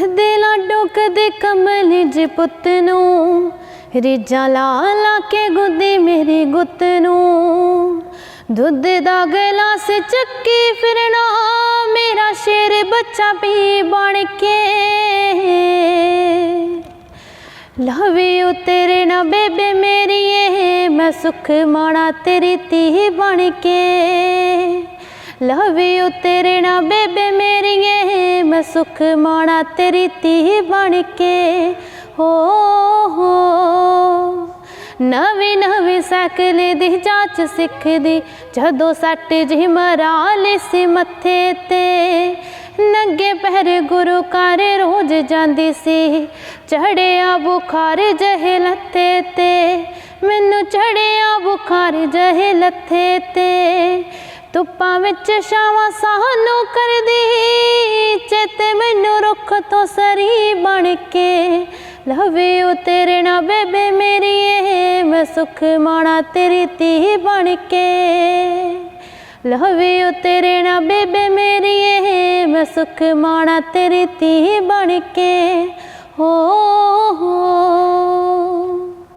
ਕਦੇ ਲਾਡੋ ਕਦੇ ਕਮਲ ਜੇ ਪੁੱਤ ਨੂੰ। ਰੀਜਾਂ ਲਾ ਲਾ ਕੇ ਗੁੱਦੀ ਮੇਰੀ ਗੁੱਤ ਨੂੰ। ਦੁੱਧ ਦਾ ਗਲਾਸ ਚੱਕੀ ਫਿਰਨਾ, ਮੇਰਾ ਸ਼ੇਰ ਬੱਚਾ ਪੀ ਬਣ ਕੇ। ਲਵੇ ਉਹ ਨਾ ਬੇਬੇ ਮੇਰੀਏ ਮੈਂ ਸੁਖ ਮਾਣਾ ਤੇਰੀ ਧੀ ਬਣ ਕੇ। ਲਵੇ ਉਹ ਨਾ ਬੇਬੇ ਸੁਖ ਮਾਣਾ ਤੇਰੀ ਧੀ ਬਣ ਕੇ। ਹੋ ਹੋ। ਨਵੀਂ ਨਵੀਂ ਸਾਈਕਲ ਦੀ ਜਾਂਚ ਸਿੱਖਦੀ, ਜਦੋਂ ਸੱਟ ਜਿਹੀ ਮਰਾ ਲਈ ਮੱਥੇ ਤੇ। ਨੰਗੇ ਪਹਿਰ ਗੁਰੂ ਘਰ ਰੋਜ਼ ਜਾਂਦੀ ਸੀ, ਚੜਿਆ ਬੁਖਾਰ ਜਹੇ ਲੱਥੇ ਤੇ। ਮੈਨੂੰ ਚੜਿਆ ਬੁਖਾਰ ਜਹੇ ਲੱਥੇ ਤੇ। ਧੁੱਪਾਂ ਵਿੱਚ ਛਾਵਾਂ ਸਾਨੂੰ ਕਰਦੀ ਤੋਂ ਸਰੀ ਬਣ ਕੇ ਲਵੇ ਉਹ ਤੇਰੇ ਨਾਲ ਬੇਬੇ ਮੇਰੀ ਏ ਮੈਂ ਸੁਖ ਮਾਣਾ ਤੇਰੀ ਧੀ ਬਣ ਕੇ ਲਵੇ ਉਹ ਤੇਰੇ ਨਾਲ ਬੇਬੇ ਮੇਰੀ ਏ ਮੈਂ ਸੁਖ ਮਾਣਾ ਤੇਰੀ ਧੀ ਬਣ ਕੇ। ਹੋ